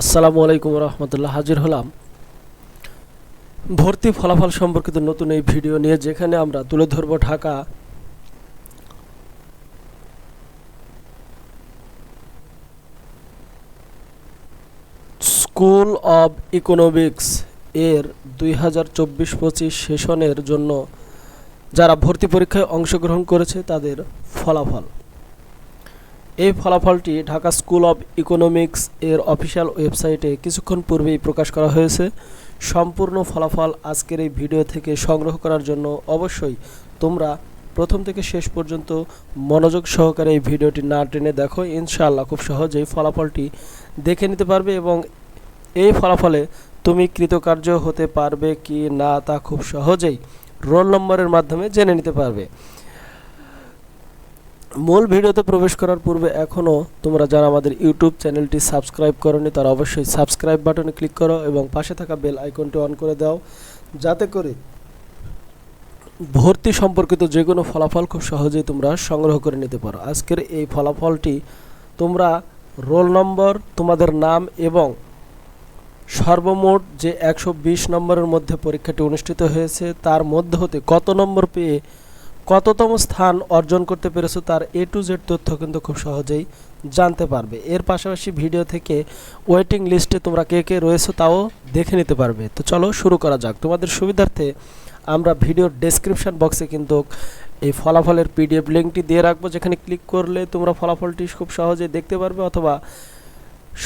আসসালামু আলাইকুম রহমতুল্লাহ, হাজির হলাম। ভর্তি ফলাফল সম্পর্কিত নতুন এই ভিডিও নিয়ে, যেখানে আমরা তুলে ধরব ঢাকা স্কুল অব ইকোনমিক্স এর দুই হাজার চব্বিশ পঁচিশ সেশনের জন্য যারা ভর্তি পরীক্ষায় অংশগ্রহণ করেছে, তাদের ফলাফল। এই ফলাফলটি ঢাকা স্কুল অব ইকোনমিক্স এর অফিসিয়াল ওয়েবসাইটে কিছুক্ষণ পূর্বেই প্রকাশ করা হয়েছে। সম্পূর্ণ ফলাফল আজকের এই ভিডিও থেকে সংগ্রহ করার জন্য অবশ্যই তোমরা প্রথম থেকে শেষ পর্যন্ত মনোযোগ সহকারে এই ভিডিওটি না টেনে দেখো। ইনশাআল্লাহ খুব সহজেই ফলাফলটি দেখে নিতে পারবে এবং এই ফলাফলে তুমি কৃতকার্য হতে পারবে কি না তা খুব সহজেই রোল নম্বরের মাধ্যমে জেনে নিতে পারবে। মূল ভিডিওতে প্রবেশ করার পূর্বে এখনও তোমরা যারা আমাদের ইউটিউব চ্যানেলটি সাবস্ক্রাইব করনি, তারা অবশ্যই সাবস্ক্রাইব বাটনে ক্লিক করো এবং পাশে থাকা বেল আইকনটি অন করে দাও। যাতে করে ভর্তি সম্পর্কিত যে কোনো ফলাফল খুব সহজেই তোমরা সংগ্রহ করে নিতে পারো। আজকের এই ফলাফলটি তোমরা রোল নম্বর, তোমাদের নাম এবং সর্বমোট যে একশো বিশ নম্বরের মধ্যে পরীক্ষাটি অনুষ্ঠিত হয়েছে, তার মধ্যে হতে কত নম্বর পেয়ে কততম স্থান অর্জন করতে পেরেছ তার এ টু জেড তথ্য কিন্তু খুব সহজেই জানতে পারবে। এর পাশাপাশি ভিডিও থেকে ওয়েটিং লিস্টে তোমরা কে কে রয়েছো তাও দেখে নিতে পারবে। তো চলো শুরু করা যাক। তোমাদের সুবিধার্থে আমরা ভিডিওর ডেসক্রিপশন বক্সে কিন্তু এই ফলাফলের পিডিএফ লিঙ্কটি দিয়ে রাখব, যেখানে ক্লিক করলে তোমরা ফলাফলটি খুব সহজেই দেখতে পারবে অথবা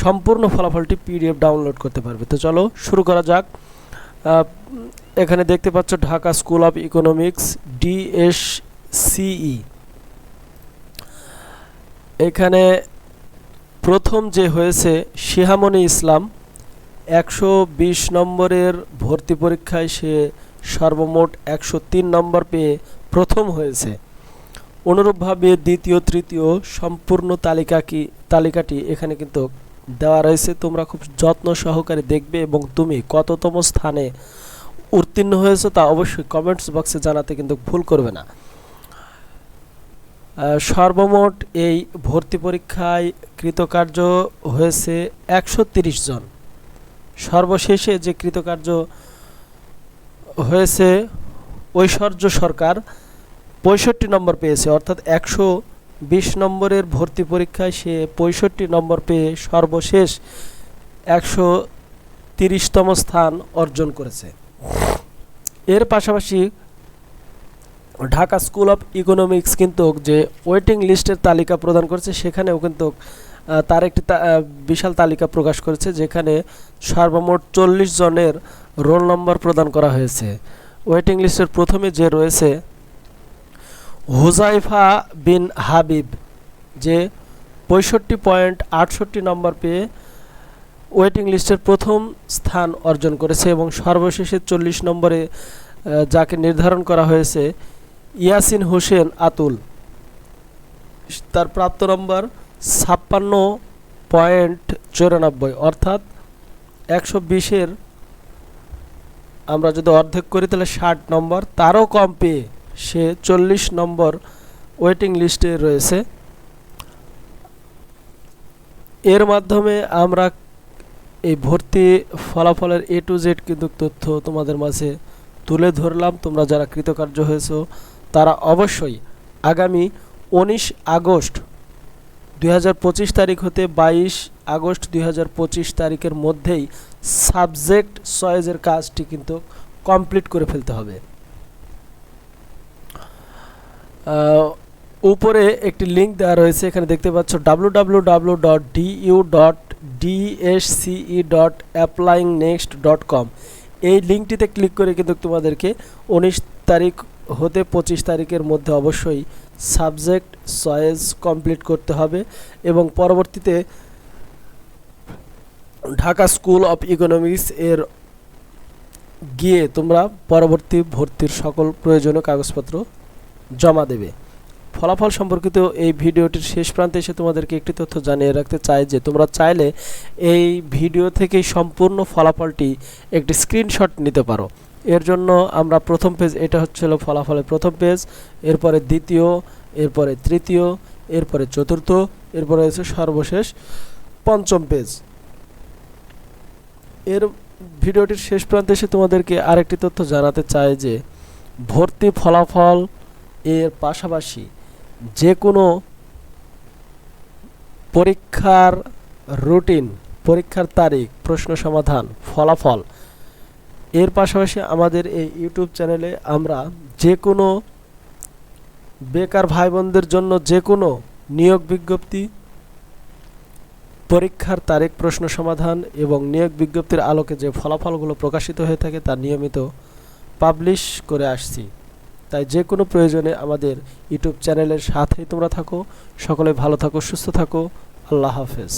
সম্পূর্ণ ফলাফলটি পিডিএফ ডাউনলোড করতে পারবে। তো চলো শুরু করা যাক। এখানে দেখতে পাচ্ছ Dhaka school of economics, DSCE. এখানে প্রথম যে হয়েছে শিহামণি ইসলাম, একশো বিশ নম্বরের ভর্তি পরীক্ষায় সে সর্বমোট একশো তিন নম্বর পেয়ে প্রথম হয়েছে। অনুরূপভাবে দ্বিতীয়, তৃতীয় সম্পূর্ণ তালিকা কি, তালিকাটি এখানে কিন্তু দেওয়া রয়েছে। তোমরা খুব যত্ন সহকারে দেখবে এবং তুমি কততম স্থানে উত্তীর্ণ হয়েছে তা অবশ্যই কমেন্টস বক্সে জানাতে কিন্তু ভুল করবে না। সর্বমোট এই ভর্তি পরীক্ষায় কৃতকার্য হয়েছে একশো জন। সর্বশেষে যে কৃতকার্য হয়েছে ঐশ্বর্য সরকার পঁয়ষট্টি নম্বর পেয়েছে, অর্থাৎ একশো বিশ নম্বরের ভর্তি পরীক্ষায় সে পঁয়ষট্টি নম্বর পেয়ে সর্বশেষ একশো তিরিশতম স্থান অর্জন করেছে। এর পাশাপাশি ঢাকা স্কুল অফ ইকোনমিক্স কিন্তু যে ওয়েটিং লিস্টের তালিকা প্রদান করেছে, সেখানেও কিন্তু তার একটি বিশাল তালিকা প্রকাশ করেছে, যেখানে সর্বমোট চল্লিশ জনের রোল নম্বর প্রদান করা হয়েছে। ওয়েটিং লিস্টের প্রথমে যে রয়েছে, হুজাইফা বিন হাবিব, যে পঁয়ষট্টি পয়েন্ট আটষট্টি নম্বর পেয়ে ওয়েটিং লিস্টের প্রথম স্থান অর্জন করেছে এবং সর্বশেষে চল্লিশ নম্বরে যাকে নির্ধারণ করা হয়েছে, ইয়াসিন হোসেন আতুল। তার প্রাপ্ত নম্বর ছাপ্পান্ন পয়েন্ট চুরানব্বই, অর্থাৎ একশো বিশের, আমরা যদি অর্ধেক করি তাহলে ষাট নম্বর। তারও কম পেয়ে সে চল্লিশ নম্বর ওয়েটিং লিস্টে রয়েছে। এর মাধ্যমে আমরা এই ভর্তি ফলাফলের এ টু জেড কিন্তু তথ্য তোমাদের মাঝে তুলে ধরলাম। তোমরা যারা কৃতকার্য হয়েছো, তারা অবশ্যই আগামী উনিশ আগস্ট দুই হাজার পঁচিশ তারিখ হতে বাইশ আগস্ট দুই হাজার পঁচিশ তারিখের মধ্যেই সাবজেক্ট চয়েসের কাজটি কিন্তু কমপ্লিট করে ফেলতে হবে। উপরে একটি লিঙ্ক দেওয়া রয়েছে, এখানে দেখতে পাচ্ছ W W W dot DU dot DSCE dot applying next dot com এই লিঙ্কটিতে ক্লিক করে কিন্তু তোমাদেরকে উনিশ তারিখ হতে পঁচিশ তারিখের মধ্যে অবশ্যই সাবজেক্ট চয়েস কমপ্লিট করতে হবে এবং পরবর্তীতে ঢাকা স্কুল অফ ইকোনমিক্স এর গিয়ে তোমরা পরবর্তী ভর্তির সকল প্রয়োজনীয় কাগজপত্র জমা দেবে। ফলাফল সম্পর্কিত এই ভিডিওটির শেষ প্রান্তে এসে তোমাদেরকে একটি তথ্য জানিয়ে রাখতে চাই যে তোমরা চাইলে এই ভিডিও থেকেই সম্পূর্ণ ফলাফলটি একটি স্ক্রিনশট নিতে পারো। এর জন্য আমরা প্রথম পেজ, এটা হচ্ছিল ফলাফলের প্রথম পেজ, এরপরে দ্বিতীয়, এরপরে তৃতীয়, এরপরে চতুর্থ, এরপরে হচ্ছে সর্বশেষ পঞ্চম পেজ। এর ভিডিওটির শেষ প্রান্তে এসে তোমাদেরকে আরেকটি তথ্য জানাতে চাই যে ভর্তি ফলাফল এর পাশাপাশি যে কোনো পরীক্ষার রুটিন, পরীক্ষার তারিখ, প্রশ্ন সমাধান, ফলাফল। এর পাশাপাশি আমাদের এই ইউটিউব চ্যানেলে আমরা যে কোনো বেকার ভাই বোনদের জন্য যে কোনো নিয়োগ বিজ্ঞপ্তি, পরীক্ষার তারিখ, প্রশ্ন সমাধান এবং নিয়োগ বিজ্ঞপ্তির আলোকে যে ফলাফলগুলো প্রকাশিত হয়ে থাকে তা নিয়মিত পাবলিশ করে আসছি। তাই যে কোনো প্রয়োজনে আমাদের ইউটিউব চ্যানেলের সাথেই তোমরা থাকো। সকলে ভালো থাকো, সুস্থ থাকো। আল্লাহ হাফেজ।